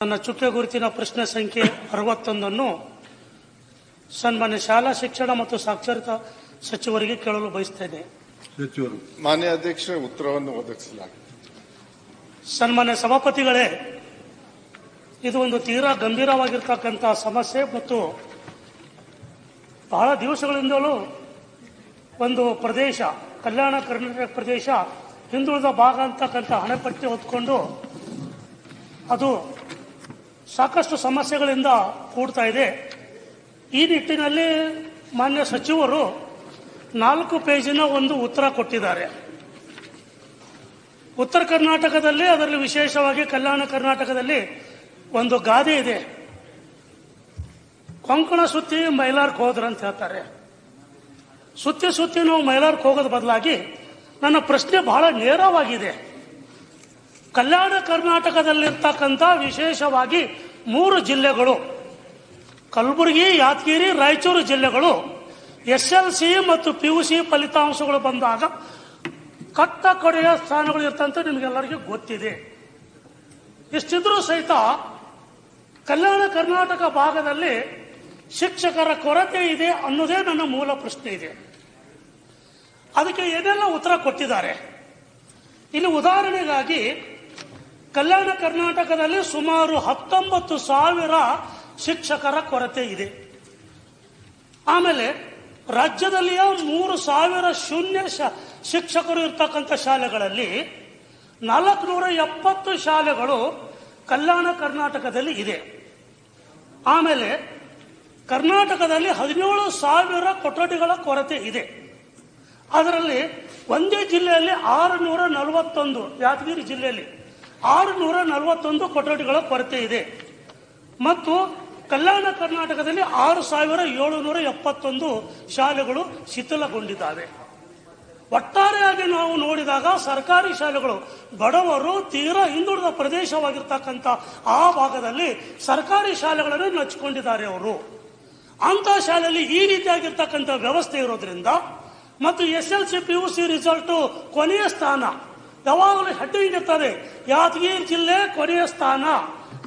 ನನ್ನ ಚುಕ್ಕೆ ಗುರುತಿನ ಪ್ರಶ್ನೆ ಸಂಖ್ಯೆ ಅರವತ್ತೊಂದನ್ನು ಸನ್ಮಾನ್ಯ ಶಾಲಾ ಶಿಕ್ಷಣ ಮತ್ತು ಸಾಕ್ಷರತಾ ಸಚಿವರಿಗೆ ಕೇಳಲು ಬಯಸುತ್ತೇನೆ ಮಾನ್ಯ ಅಧ್ಯಕ್ಷರ ಉತ್ತರವನ್ನು ಒದಗಿಸಲಾಗಿದೆ. ಸನ್ಮಾನ್ಯ ಸಭಾಪತಿಗಳೇ ಇದು ಒಂದು ತೀರಾ ಗಂಭೀರವಾಗಿರ್ತಕ್ಕಂತಹ ಸಮಸ್ಯೆ ಮತ್ತು ಬಹಳ ದಿವಸಗಳಿಂದಲೂ ಒಂದು ಪ್ರದೇಶ ಕಲ್ಯಾಣ ಕರ್ನಾಟಕ ಪ್ರದೇಶ ಹಿಂದುಳಿದ ಭಾಗ ಅಂತಕ್ಕಂಥ ಹಣೆಪಟ್ಟಿ ಹೊತ್ಕೊಂಡು ಅದು ಸಾಕಷ್ಟು ಸಮಸ್ಯೆಗಳಿಂದ ಕೂಡ್ತಾ ಇದೆ. ಈ ನಿಟ್ಟಿನಲ್ಲಿ ಮಾನ್ಯ ಸಚಿವರು ನಾಲ್ಕು ಪೇಜಿನ ಒಂದು ಉತ್ತರ ಕೊಟ್ಟಿದ್ದಾರೆ. ಉತ್ತರ ಕರ್ನಾಟಕದಲ್ಲಿ ಅದರಲ್ಲಿ ವಿಶೇಷವಾಗಿ ಕಲ್ಯಾಣ ಕರ್ನಾಟಕದಲ್ಲಿ ಒಂದು ಗಾದೆ ಇದೆ. ಕೊಂಕಣ ಸುತ್ತಿ ಮೈಲಾರ್ಕ್ ಹೋದ್ರ ಅಂತ ಹೇಳ್ತಾರೆ. ಸುತ್ತಿ ಸುತ್ತಿ ನಾವು ಮೈಲಾರ್ಕ್ ಹೋಗೋದ ಬದಲಾಗಿ ನನ್ನ ಪ್ರಶ್ನೆ ಬಹಳ ನೇರವಾಗಿದೆ. ಕಲ್ಯಾಣ ಕರ್ನಾಟಕದಲ್ಲಿರ್ತಕ್ಕಂಥ ವಿಶೇಷವಾಗಿ ಮೂರು ಜಿಲ್ಲೆಗಳು. ಕಲಬುರಗಿ, ಯಾದಗಿರಿ, ರಾಯಚೂರು ಜಿಲ್ಲೆಗಳು. ಎಸ್ ಎಲ್ ಸಿ ಮತ್ತು ಪಿ ಯು ಸಿ ಫಲಿತಾಂಶಗಳು ಬಂದಾಗ ಕಟ್ಟ ಕಡೆಯ ಸ್ಥಾನಗಳು ಇರ್ತಂತೆ ನಿಮಗೆಲ್ಲರಿಗೂ ಗೊತ್ತಿದೆ. ಇಷ್ಟಿದ್ರೂ ಸಹಿತ ಕಲ್ಯಾಣ ಕರ್ನಾಟಕ ಭಾಗದಲ್ಲಿ ಶಿಕ್ಷಕರ ಕೊರತೆ ಇದೆ ಅನ್ನೋದೇ ನನ್ನ ಮೂಲ ಪ್ರಶ್ನೆ ಇದೆ. ಅದಕ್ಕೆ ಏನೆಲ್ಲ ಉತ್ತರ ಕೊಟ್ಟಿದ್ದಾರೆ? ಇಲ್ಲಿ ಉದಾಹರಣೆಗಾಗಿ ಕಲ್ಯಾಣ ಕರ್ನಾಟಕದಲ್ಲಿ ಸುಮಾರು ಹತ್ತೊಂಬತ್ತು ಸಾವಿರ ಶಿಕ್ಷಕರ ಕೊರತೆ ಇದೆ. ಆಮೇಲೆ ರಾಜ್ಯದಲ್ಲಿಯ ಮೂರು ಸಾವಿರ ಶೂನ್ಯ ಶಿಕ್ಷಕರು ಇರ್ತಕ್ಕಂಥ ಶಾಲೆಗಳಲ್ಲಿ ನಾಲ್ಕುನೂರ ಎಪ್ಪತ್ತು ಶಾಲೆಗಳು ಕಲ್ಯಾಣ ಕರ್ನಾಟಕದಲ್ಲಿ ಇದೆ. ಆಮೇಲೆ ಕರ್ನಾಟಕದಲ್ಲಿ ಹದಿನೇಳು ಸಾವಿರ ಕೊಠಡಿಗಳ ಕೊರತೆ ಇದೆ. ಅದರಲ್ಲಿ ಒಂದೇ ಜಿಲ್ಲೆಯಲ್ಲಿ ಆರುನೂರ ನಲವತ್ತೊಂದು ಯಾದಗಿರಿ ಜಿಲ್ಲೆಯಲ್ಲಿ ಆರುನೂರ ನಲವತ್ತೊಂದು ಕೊಠಡಿಗಳ ಕೊರತೆ ಇದೆ. ಮತ್ತು ಕಲ್ಯಾಣ ಕರ್ನಾಟಕದಲ್ಲಿ ಆರು ಸಾವಿರ ಏಳುನೂರ ಎಪ್ಪತ್ತೊಂದು ಶಾಲೆಗಳು ಶಿಥಿಲಗೊಂಡಿದ್ದಾವೆ. ಒಟ್ಟಾರೆಯಾಗಿ ನಾವು ನೋಡಿದಾಗ ಸರ್ಕಾರಿ ಶಾಲೆಗಳು ಬಡವರು ತೀರಾ ಹಿಂದುಳಿದ ಪ್ರದೇಶವಾಗಿರ್ತಕ್ಕಂಥ ಆ ಭಾಗದಲ್ಲಿ ಸರ್ಕಾರಿ ಶಾಲೆಗಳನ್ನು ನಚ್ಚಿಕೊಂಡಿದ್ದಾರೆ ಅವರು. ಅಂತ ಶಾಲೆಯಲ್ಲಿ ಈ ರೀತಿಯಾಗಿರ್ತಕ್ಕಂಥ ವ್ಯವಸ್ಥೆ ಇರೋದ್ರಿಂದ ಮತ್ತು S L C P U C result ಕೊನೆಯ ಸ್ಥಾನ ಯಾವಾಗಲೂ ಹೆಡ್ಡಿಂಗ್ ಇರ್ತದೆ. ಯಾದಗಿರಿ ಜಿಲ್ಲೆ ಕೊನೆಯ ಸ್ಥಾನ.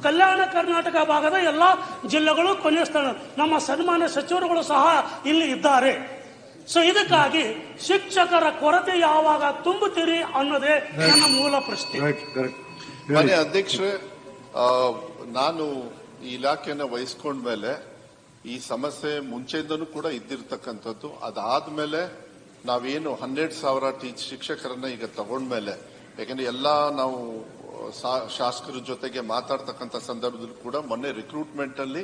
ಕಲ್ಯಾಣ ಕರ್ನಾಟಕ ಭಾಗದ ಎಲ್ಲ ಜಿಲ್ಲೆಗಳು ಕೊನೆಯ ಸ್ಥಾನ. ನಮ್ಮ ಸನ್ಮಾನ್ಯ ಸಚಿವರುಗಳು ಸಹ ಇಲ್ಲಿ ಇದ್ದಾರೆ. ಸೊ ಇದಕ್ಕಾಗಿ ಶಿಕ್ಷಕರ ಕೊರತೆ ಯಾವಾಗ ತುಂಬುತ್ತೀರಿ ಅನ್ನೋದೇ ನನ್ನ ಮೂಲ ಪ್ರಶ್ನೆ. ಅಧ್ಯಕ್ಷರೇ ನಾನು ಈ ಇಲಾಖೆನ ವಹಿಸ್ಕೊಂಡ್ಮೇಲೆ ಈ ಸಮಸ್ಯೆ ಮುಂಚೆಯಿಂದನೂ ಕೂಡ ಇದ್ದಿರ್ತಕ್ಕಂಥದ್ದು. ಅದಾದ್ಮೇಲೆ ನಾವೇನು ಹನ್ನೆರಡು ಸಾವಿರ ಟೀಚ್ ಶಿಕ್ಷಕರನ್ನ ಈಗ ತಗೊಂಡ್ಮೇಲೆ ಯಾಕಂದ್ರೆ ಎಲ್ಲ ನಾವು ಶಾಸಕರ ಜೊತೆಗೆ ಮಾತಾಡ್ತಕ್ಕಂಥ ಸಂದರ್ಭದಲ್ಲೂ ಕೂಡ ಮೊನ್ನೆ ರಿಕ್ರೂಟ್ಮೆಂಟ್ ಅಲ್ಲಿ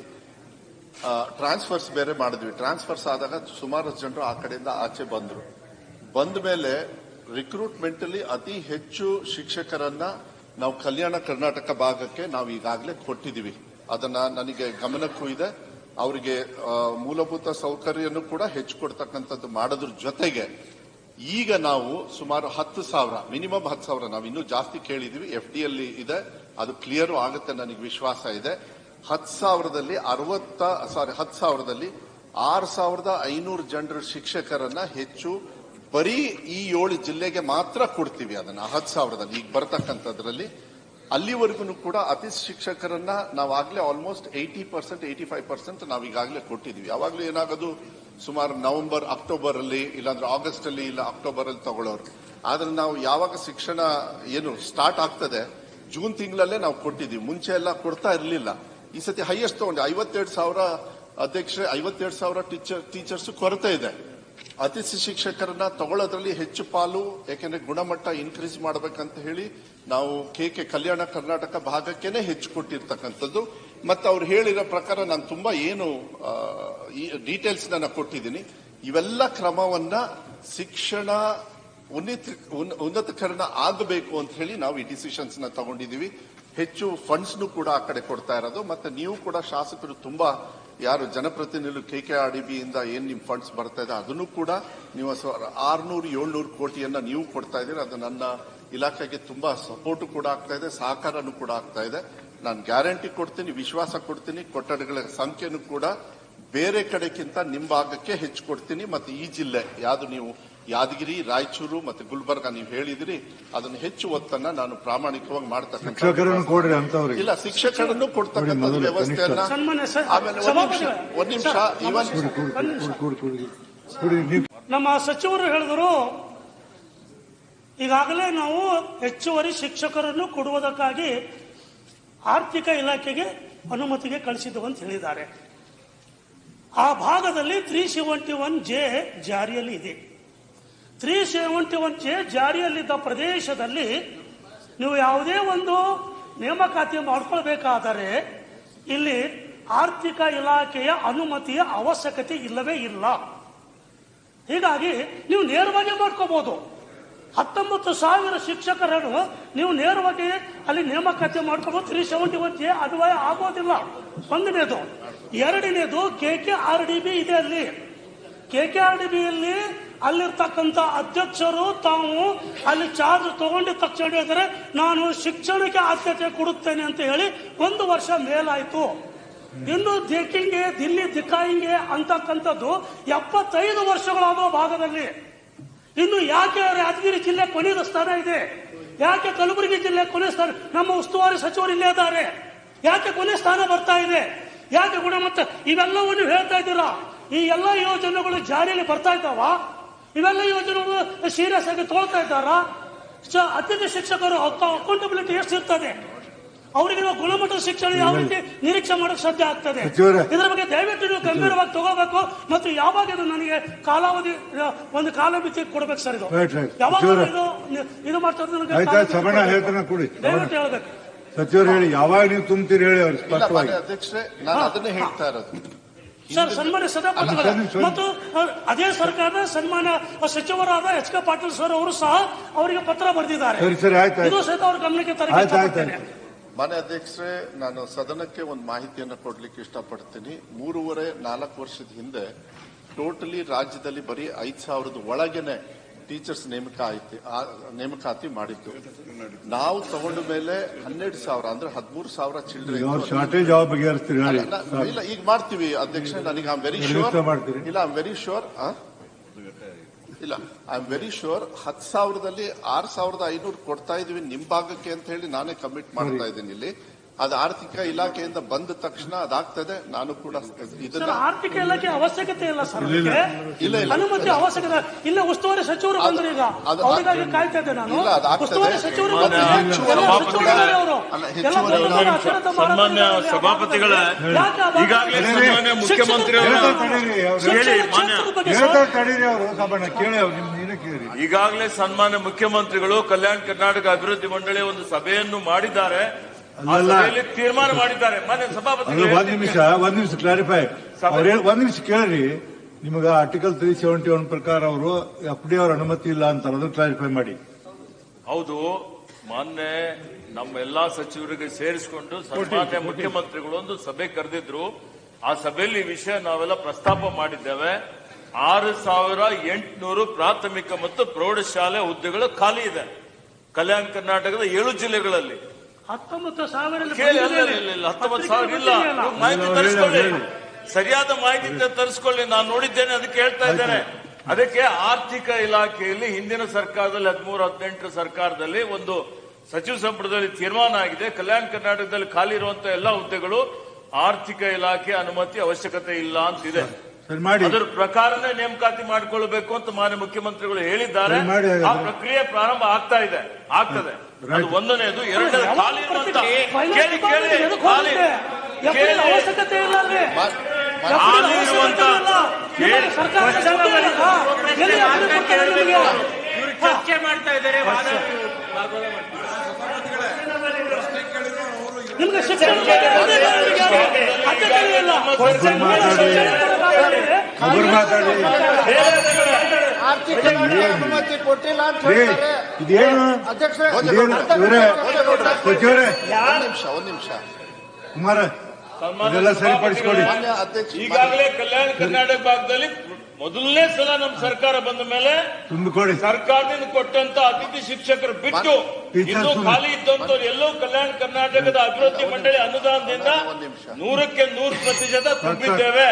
ಟ್ರಾನ್ಸ್ಫರ್ಸ್ ಬೇರೆ ಮಾಡಿದ್ವಿ. ಟ್ರಾನ್ಸ್ಫರ್ಸ್ ಆದಾಗ ಸುಮಾರು ಜನರು ಆ ಕಡೆಯಿಂದ ಆಚೆ ಬಂದರು. ಬಂದ ಮೇಲೆ ರಿಕ್ರೂಟ್ಮೆಂಟ್ ಅಲ್ಲಿ ಅತಿ ಹೆಚ್ಚು ಶಿಕ್ಷಕರನ್ನ ನಾವು ಕಲ್ಯಾಣ ಕರ್ನಾಟಕ ಭಾಗಕ್ಕೆ ನಾವು ಈಗಾಗಲೇ ಕೊಟ್ಟಿದ್ದೀವಿ. ಅದನ್ನ ನನಗೆ ಗಮನಕ್ಕೂ ಇದೆ. ಅವರಿಗೆ ಮೂಲಭೂತ ಸೌಕರ್ಯನೂ ಕೂಡ ಹೆಚ್ಚು ಕೊಡ್ತಕ್ಕಂಥದ್ದು ಮಾಡೋದ್ರ ಜೊತೆಗೆ ಈಗ ನಾವು ಸುಮಾರು ಹತ್ತು ಸಾವಿರ, ಮಿನಿಮಮ್ ಹತ್ತು ಸಾವಿರ ನಾವು ಇನ್ನೂ ಜಾಸ್ತಿ ಕೇಳಿದೀವಿ. ಎಫ್ ಡಿ ಅಲ್ಲಿ ಇದೆ. ಅದು ಕ್ಲಿಯರ್ ಆಗುತ್ತೆ ನನಗೆ ವಿಶ್ವಾಸ ಇದೆ. ಹತ್ತು ಸಾವಿರದಲ್ಲಿ ಅರವತ್ತ, ಸಾರಿ, ಹತ್ತು ಸಾವಿರದಲ್ಲಿ ಆರು ಸಾವಿರದ ಐನೂರು ಜನರ ಶಿಕ್ಷಕರನ್ನ ಹೆಚ್ಚು ಬರೀ ಈ ಏಳು ಜಿಲ್ಲೆಗೆ ಮಾತ್ರ ಕೊಡ್ತೀವಿ ಅದನ್ನ, ಹತ್ತು ಸಾವಿರದಲ್ಲಿ. ಈಗ ಬರ್ತಕ್ಕಂಥದ್ರಲ್ಲಿ ಅಲ್ಲಿವರೆಗೂ ಕೂಡ ಅತಿ ಶಿಕ್ಷಕರನ್ನ ನಾವಾಗಲೇ almost eighty percent eighty five percent ನಾವು ಈಗಾಗಲೇ ಕೊಟ್ಟಿದ್ದೀವಿ ಯಾವಾಗಲೂ ಏನಾಗೋದು ಸುಮಾರು ನವೆಂಬರ್ ಅಕ್ಟೋಬರ್ ಅಲ್ಲಿ ಇಲ್ಲಾಂದ್ರೆ ಆಗಸ್ಟ್ ಅಲ್ಲಿ ಇಲ್ಲ ಅಕ್ಟೋಬರ್ ಅಲ್ಲಿ ತಗೊಳ್ಳೋರು. ಆದ್ರೆ ನಾವು ಯಾವಾಗ ಶಿಕ್ಷಣ ಏನು ಸ್ಟಾರ್ಟ್ ಆಗ್ತದೆ, ಜೂನ್ ತಿಂಗಳಲ್ಲೇ ನಾವು ಕೊಟ್ಟಿದ್ದೀವಿ. ಮುಂಚೆ ಎಲ್ಲ ಕೊಡ್ತಾ ಇರಲಿಲ್ಲ. ಈ ಸತಿ ಹೈಯೆಸ್ಟ್ ತಗೊಂಡೆ. ಐವತ್ತೆರಡು ಸಾವಿರ ಅಧ್ಯಕ್ಷ, ಐವತ್ತೆರಡು ಸಾವಿರ ಟೀಚರ್ ಟೀಚರ್ಸ್ ಕೊರತೆ ಇದೆ. ಅತಿಥಿ ಶಿಕ್ಷಕರನ್ನ ತಗೊಳ್ಳೋದ್ರಲ್ಲಿ ಹೆಚ್ಚು ಪಾಲು ಯಾಕೆಂದ್ರೆ ಗುಣಮಟ್ಟ ಇನ್ಕ್ರೀಸ್ ಮಾಡಬೇಕಂತ ಹೇಳಿ ನಾವು ಕೆ ಕೆ ಕಲ್ಯಾಣ ಕರ್ನಾಟಕ ಭಾಗಕ್ಕೇನೆ ಹೆಚ್ಚು ಕೊಟ್ಟಿರ್ತಕ್ಕಂಥದ್ದು. ಮತ್ತೆ ಅವ್ರು ಹೇಳಿರೋ ಪ್ರಕಾರ ನಾನು ತುಂಬಾ ಏನು ಈ ಡೀಟೇಲ್ಸ್ ನಾನು ಕೊಟ್ಟಿದ್ದೀನಿ. ಇವೆಲ್ಲ ಕ್ರಮವನ್ನ ಶಿಕ್ಷಣ ಉನ್ನತ ಉನ್ನ- ಉನ್ನತೀಕರಣ ಆಗಬೇಕು ಅಂತ ಹೇಳಿ ನಾವು ಈ ಡಿಸಿಷನ್ಸ್ನ ತಗೊಂಡಿದೀವಿ ಹೆಚ್ಚು ಫಂಡ್ಸ್ ಕೂಡ ಆ ಕಡೆ ಕೊಡ್ತಾ ಇರೋದು. ಮತ್ತೆ ನೀವು ಕೂಡ ಶಾಸಕರು ತುಂಬಾ ಯಾರು ಜನಪ್ರತಿನಿಧಿಗಳು K K R D B ಇಂದ ಏನ್ ನಿಮ್ ಫಂಡ್ಸ್ ಬರ್ತಾ ಇದೆ ಅದನ್ನು ಕೂಡ ನೀವು ಆರ್ನೂರು, ಏಳ್ನೂರು ಕೋಟಿಯನ್ನ ನೀವು ಕೊಡ್ತಾ ಇದ್ದೀರಿ. ಅದು ನನ್ನ ಇಲಾಖೆಗೆ ತುಂಬಾ ಸಪೋರ್ಟ್ ಕೂಡ ಆಗ್ತಾ ಇದೆ, ಸಹಕಾರನು ಕೂಡ ಆಗ್ತಾ ಇದೆ. ನಾನು ಗ್ಯಾರಂಟಿ ಕೊಡ್ತೀನಿ ವಿಶ್ವಾಸ ಕೊಡ್ತೀನಿ ಕೊಠಡಿಗಳ ಸಂಖ್ಯೆನೂ ಕೂಡ ಬೇರೆ ಕಡೆಗಿಂತ ನಿಮ್ಮ ಭಾಗಕ್ಕೆ ಹೆಚ್ಚು ಕೊಡ್ತೀನಿ. ಮತ್ತೆ ಈ ಜಿಲ್ಲೆ ಯಾವುದು ನೀವು ಯಾದಗಿರಿ ರಾಯಚೂರು ಮತ್ತೆ ಗುಲ್ಬರ್ಗ ನೀವು ಹೇಳಿದಿರಿ ಅದನ್ನ ಹೆಚ್ಚು ಒತ್ತನ್ನ ನಾನು ಪ್ರಾಮಾಣಿಕವಾಗಿ ಮಾಡ್ತಕ್ಕಂಥ ಇಲ್ಲ ಶಿಕ್ಷಕರನ್ನು ಕೊಡ್ತಕ್ಕಂಥ ವ್ಯವಸ್ಥೆಯನ್ನ ಆಮೇಲೆ ಒಂದ್ ನಿಮಿಷ ಇವನ್ ನಮ್ಮ ಸಚಿವರು ಹೇಳಿದರು ಈಗಾಗಲೇ ನಾವು ಹೆಚ್ಚುವರಿ ಶಿಕ್ಷಕರನ್ನು ಕೊಡುವುದಕ್ಕಾಗಿ ಆರ್ಥಿಕ ಇಲಾಖೆಗೆ ಅನುಮತಿಗೆ ಕಳಿಸಿದ್ದು ಅಂತ ಹೇಳಿದ್ದಾರೆ. ಆ ಭಾಗದಲ್ಲಿ ತ್ರೀ ಸೆವೆಂಟಿ ಒನ್ ಜೆ ಜಾರಿಯಲ್ಲಿ ಇದೆ. ತ್ರೀ ಸೆವೆಂಟಿ ಒನ್ ಜೆ ಜಾರಿಯಲ್ಲಿದ್ದ ಪ್ರದೇಶದಲ್ಲಿ ನೀವು ಯಾವುದೇ ಒಂದು ನೇಮಕಾತಿ ಮಾಡ್ಕೊಳ್ಬೇಕಾದರೆ ಇಲ್ಲಿ ಆರ್ಥಿಕ ಇಲಾಖೆಯ ಅನುಮತಿಯ ಅವಶ್ಯಕತೆ ಇಲ್ಲವೇ ಇಲ್ಲ. ಹೀಗಾಗಿ ನೀವು ನೇರವಾಗಿ ಮಾಡ್ಕೋಬಹುದು ಹತ್ತೊಂಬತ್ತು ಸಾವಿರ ಶಿಕ್ಷಕರನ್ನು ನೀವು ನೇರವಾಗಿ ಅಲ್ಲಿ ನೇಮಕಾತಿ ಮಾಡ್ಕೊಂಡು ತ್ರೀ ಸೆವೆಂಟಿ ಒನ್ ಜೆ ಆಗೋದಿಲ್ಲ. ಒಂದನೇದು. ಎರಡನೇದು K K R D B ಇದೆ ಅಲ್ಲಿ. ಕೆ ಕೆ ಆರ್ ಡಿ ಬಿಯಲ್ಲಿ ಅಲ್ಲಿರ್ತಕ್ಕಂಥ ಅಧ್ಯಕ್ಷರು ತಾವು ಅಲ್ಲಿ ಚಾರ್ಜ್ ತಗೊಂಡಿದ ತಕ್ಷಣ ಹೇಳಿದರೆ, ನಾನು ಶಿಕ್ಷಣಕ್ಕೆ ಆದ್ಯತೆ ಕೊಡುತ್ತೇನೆ ಅಂತ ಹೇಳಿ ಒಂದು ವರ್ಷ ಮೇಲಾಯಿತು. ಇನ್ನು ದಿಕ್ಕಿಂಗೆ ದಿಲ್ಲಿ ದಿಕ್ಕಾಯಿಂಗೆ ಅಂತಕ್ಕಂಥದ್ದು ಎಪ್ಪತ್ತೈದು ವರ್ಷಗಳಾಗುವ ಭಾಗದಲ್ಲಿ. ಇನ್ನು ಯಾಕೆ ರಾಜಗಿರಿ ಜಿಲ್ಲೆ ಕೊನೆಯ ಸ್ಥಾನ ಇದೆ? ಯಾಕೆ ಕಲಬುರಗಿ ಜಿಲ್ಲೆ ಕೊನೆ ಸ್ಥಾನ ನಮ್ಮ ಉಸ್ತುವಾರಿ ಸಚಿವರು ಇಲ್ಲೇ ಇದ್ದಾರೆ. ಯಾಕೆ ಕೊನೆ ಸ್ಥಾನ ಬರ್ತಾ ಇದೆ? ಯಾಕೆ ಗುಣಮಟ್ಟ ಇವೆಲ್ಲವನ್ನು ಹೇಳ್ತಾ ಇದ್ದೀರಾ? ಈ ಎಲ್ಲ ಯೋಜನೆಗಳು ಜಾರಿಯಲ್ಲಿ ಬರ್ತಾ ಇದ್ದಾವ? ಇವೆಲ್ಲ ಯೋಜನೆಗಳು ಸೀರಿಯಸ್ ಆಗಿ ತೋಳ್ತಾ ಇದ್ದಾರಾ? ಅತಿಥಿ ಶಿಕ್ಷಕರು ಅಕೌಂಟಬಿಲಿಟಿ ಎಷ್ಟು ಇರ್ತದೆ? ಅವರಿಗೆ ನಾವು ಗುಣಮಟ್ಟದ ಶಿಕ್ಷಣ ಯಾವ ರೀತಿ ನಿರೀಕ್ಷೆ ಮಾಡಕ್ ಸಾಧ್ಯ ಆಗ್ತದೆ. ಇದರ ಬಗ್ಗೆ ದಯವಿಟ್ಟು ನೀವು ಗಂಭೀರವಾಗಿ ತಗೋಬೇಕು. ಮತ್ತು ಯಾವಾಗ ಇದು ನನಗೆ ಕಾಲಾವಧಿ ಒಂದು ಕಾಲ ಮಿತಿ ಕೊಡ್ಬೇಕು ಸರ್ ಇದು. ಯಾವಾಗ. ಇದು ಇದು ಮಾಡ್ತಾರೆ. ಕೊಡಿ. ದಯವಿಟ್ಟು ಹೇಳ್ಬೇಕು. ಸಚಿವರು ಹೇಳಿ ಯಾವಾಗ ನೀವು ತುಂಬ್ತೀರಿ ಹೇಳಿ ಅವ್ರಿಗೆ ಇಲ್ಲ ಸ್ಪಷ್ಟವಾಗಿ. ಅಧ್ಯಕ್ಷರೇ ನಾನು ಅದನ್ನೇ ಹೇಳ್ತಾ ಇರೋದು. ಸರ್ ಸನ್ಮಾನ್ಯ ಸದಾ ಮತ್ತು ಅದೇ ಸರ್ಕಾರದ ಸನ್ಮಾನ್ಯ ಸಚಿವರಾದ ಎಚ್ ಕೆ ಪಾಟೀಲ್ ಸರ್ ಅವರು ಸಹ ಅವರಿಗೆ ಪತ್ರ ಬರೆದಿದ್ದಾರೆ. ಸರಿ ಸರಿ ಆಯ್ತು ಇದು ಸಹಿತ ಅವ್ರ ಗಮನಕ್ಕೆ ತರಬೇಕು ಆಯ್ತು, ಆಯ್ತು, ಇಷ್ಟಪಡ್ತೇನೆ ಮಾನ್ಯ ಅಧ್ಯಕ್ಷರೇ ನಾನು ಸದನಕ್ಕೆ ಒಂದು ಮಾಹಿತಿಯನ್ನು ಕೊಡಲಿಕ್ಕೆ ಇಷ್ಟಪಡ್ತೀನಿ. ಮೂರುವರೆ ನಾಲ್ಕು ವರ್ಷದ ಹಿಂದೆ ಟೋಟಲಿ ರಾಜ್ಯದಲ್ಲಿ ಬರೀ ಐದು ಸಾವಿರದ ಒಳಗೇನೆ ಟೀಚರ್ಸ್ ನೇಮಕ ಆಯ್ತು ನೇಮಕಾತಿ ಮಾಡಿದ್ದು. ನಾವು ತಗೊಂಡ ಮೇಲೆ ಹನ್ನೆರಡು ಸಾವಿರ ಅಂದ್ರೆ ಹದಿಮೂರು ಸಾವಿರ ಚಿಲ್ಡ್ರೆ ಶಾರ್ಟೇಜ್ ಯಾವ ಬಗೆಹರಿಸ್ತೀರಿ ಹೇಳಿ ಇಲ್ಲ ಈಗ ಮಾಡ್ತೀವಿ ಅಧ್ಯಕ್ಷ ನನಗೆ ಐ ವೆರಿ ಶೋರ್ ಇಲ್ಲ ಐ ವೆರಿ ಶೋರ್ ಇಲ್ಲ ಐ ಆಮ್ ವೆರಿ ಶೋರ್ ಹತ್ತು ಸಾವಿರದಲ್ಲಿ ಆರ್ ಸಾವಿರದ ಐನೂರು ಕೊಡ್ತಾ ಇದೀವಿ ನಿಮ್ ಭಾಗಕ್ಕೆ ಅಂತ ಹೇಳಿ ನಾನೇ ಕಮಿಟ್ ಮಾಡ್ತಾ ಇದ್ದೀನಿ ಇಲ್ಲಿ. ಅದು ಆರ್ಥಿಕ ಇಲಾಖೆಯಿಂದ ಬಂದ ತಕ್ಷಣ ಅದಾಗ್ತದೆ. ನಾನು ಕೂಡ ಇದನ್ನ ಆರ್ಥಿಕ ಇಲಾಖೆ ಅವಶ್ಯಕತೆ ಇಲ್ಲ ಸರ್ ಇಲ್ಲ, ಇಲ್ಲ. ಅನುಮತಿ ಅವಶ್ಯಕತೆ ಇಲ್ಲ. ಉಸ್ತುವಾರಿ ಸಚಿವರು ಬಂದ್ರು ಈಗ. ಅವರಿಗಾಗಿ ಕಾಯ್ತಾ ಇದ್ದೆ ನಾನು. ಉಸ್ತುವಾರಿ ಸಚಿವರು ಸನ್ಮಾನ್ಯ ಸಭಾಪತಿಗಳೇ, ಈಗಾಗಲೇ ಮುಖ್ಯಮಂತ್ರಿ ಈಗಾಗಲೇ ಸನ್ಮಾನ್ಯ ಮುಖ್ಯಮಂತ್ರಿಗಳು ಕಲ್ಯಾಣ ಕರ್ನಾಟಕ ಅಭಿವೃದ್ಧಿ ಮಂಡಳಿ ಒಂದು ಸಭೆಯನ್ನು ಮಾಡಿದ್ದಾರೆ. ತೀರ್ಮಾನ ಮಾಡಿದ್ದಾರೆ. ಮಾನ್ಯ ಸಭಾಪತಿ ಒಂದ್ ನಿಮಿಷ ಒಂದ್ ನಿಮಿಷ ಕ್ಲಾರಿಫೈ ಒಂದ್ ನಿಮಿಷ ಕೇಳ್ರಿ. ನಿಮಗ ಆರ್ಟಿಕಲ್ ತ್ರೀ ಸೆವೆಂಟಿ ಒನ್ ಪ್ರಕಾರ ಅವರು ಎಫ್ ಡಿ ಅವ್ರ ಅನುಮತಿ ಇಲ್ಲ ಅಂತ ಅದನ್ನು ಕ್ಲಾರಿಫೈ ಮಾಡಿ. ಹೌದು. ಮೊನ್ನೆ ನಮ್ಮ ಎಲ್ಲಾ ಸಚಿವರಿಗೆ ಸೇರಿಸಿಕೊಂಡು ಸನ್ಮಾನ್ಯ ಮುಖ್ಯಮಂತ್ರಿಗಳು ಒಂದು ಸಭೆ ಕರೆದಿದ್ರು. ಆ ಸಭೆಯಲ್ಲಿ ವಿಷಯ ನಾವೆಲ್ಲ ಪ್ರಸ್ತಾಪ ಮಾಡಿದ್ದೇವೆ. ಆರು ಸಾವಿರ ಎಂಟುನೂರು ಪ್ರಾಥಮಿಕ ಮತ್ತು ಪ್ರೌಢಶಾಲೆ ಹುದ್ದೆಗಳು ಖಾಲಿ ಇದೆ. ಕಲ್ಯಾಣ ಕರ್ನಾಟಕದ ಏಳು ಜಿಲ್ಲೆಗಳಲ್ಲಿ. ಹತ್ತೊಂಬತ್ತು ಸಾವಿರ ಕೇಳಿ ಅಲ್ಲ ಇಲ್ಲ, ಇಲ್ಲ, ಹತ್ತೊಂಬತ್ತು ಸಾವಿರ ಇಲ್ಲ. ನೀವು ಮಾಹಿತಿ ತರಿಸ್ಕೊಳ್ಳಿ. ಸರಿಯಾದ ಮಾಹಿತಿ ತರಿಸ್ಕೊಳ್ಳಿ. ನಾನು ನೋಡಿದ್ದೇನೆ ಅದಕ್ಕೆ ಹೇಳ್ತಾ ಇದ್ದೇನೆ. ಅದಕ್ಕೆ ಆರ್ಥಿಕ ಇಲಾಖೆಯಲ್ಲಿ ಹಿಂದಿನ ಸರ್ಕಾರದಲ್ಲಿ ಹದಿಮೂರು ಹದಿನೆಂಟರ ಸರ್ಕಾರದಲ್ಲಿ ಒಂದು ಸಚಿವ ಸಂಪುಟದಲ್ಲಿ ತೀರ್ಮಾನ ಆಗಿದೆ. ಕಲ್ಯಾಣ ಕರ್ನಾಟಕದಲ್ಲಿ ಖಾಲಿ ಇರುವಂತಹ ಎಲ್ಲಾ ಹುದ್ದೆಗಳು ಆರ್ಥಿಕ ಇಲಾಖೆ ಅನುಮತಿ ಅವಶ್ಯಕತೆ ಇಲ್ಲ ಅಂತಿದೆ. ಅದರ ಪ್ರಕಾರನೇ ನೇಮಕಾತಿ ಮಾಡಿಕೊಳ್ಳಬೇಕು ಅಂತ ಮಾನ್ಯ ಮುಖ್ಯಮಂತ್ರಿಗಳು ಹೇಳಿದ್ದಾರೆ. ಆ ಪ್ರಕ್ರಿಯೆ ಪ್ರಾರಂಭ ಆಗ್ತಾ ಇದೆ ಆಗ್ತದೆ. ಅದು ಒಂದನೇದು ಎರಡನೇ ಖಾಲಿ ಇರುವಂತ ಕೇಳಿ ಕೇಳಿ ಖಾಲಿ ಅವಶ್ಯಕತೆ ಇಲ್ಲ ಖಾಲಿ ಇರುವಂತ-? ಚರ್ಚೆ ಮಾಡ್ತಾ ಇದ್ದಾರೆ ನಿಮ್ಗೆ ಶಿಕ್ಷಣ ಅನುಮತಿ ಕೊಟ್ಟಿಲ್ಲ ಅಂತ ಇದೇನು? ಅಧ್ಯಕ್ಷ ಸಚಿವರೇ ನಿಮಿಷ ಒಂದ್ ನಿಮಿಷ ಕುಮಾರ ಇದೆಲ್ಲ ಸರಿಪಡಿಸ್ಕೊಡಿ ಈಗಾಗಲೇ ಕಲ್ಯಾಣ ಕರ್ನಾಟಕ ಭಾಗದಲ್ಲಿ ಮೊದಲನೇ ಸಲ ನಮ್ಮ ಸರ್ಕಾರ ಬಂದ ಮೇಲೆ ತುಂಬಿಕೊಡಿ ಸರ್ಕಾರದಿಂದ ಕೊಟ್ಟಂತ ಅತಿಥಿ ಶಿಕ್ಷಕರು ಬಿಟ್ಟು ಇನ್ನೂ ಖಾಲಿ ಇದ್ದಂತವ್ರು ಎಲ್ಲೋ ಕಲ್ಯಾಣ ಕರ್ನಾಟಕದ ಅಭಿವೃದ್ಧಿ ಮಂಡಳಿ ಅನುದಾನದಿಂದ ಒಂದ್ ನಿಮಿಷ. ನೂರಕ್ಕೆ ನೂರು ಪ್ರತಿಶತ ತುಂಬಿದ್ದೇವೆ.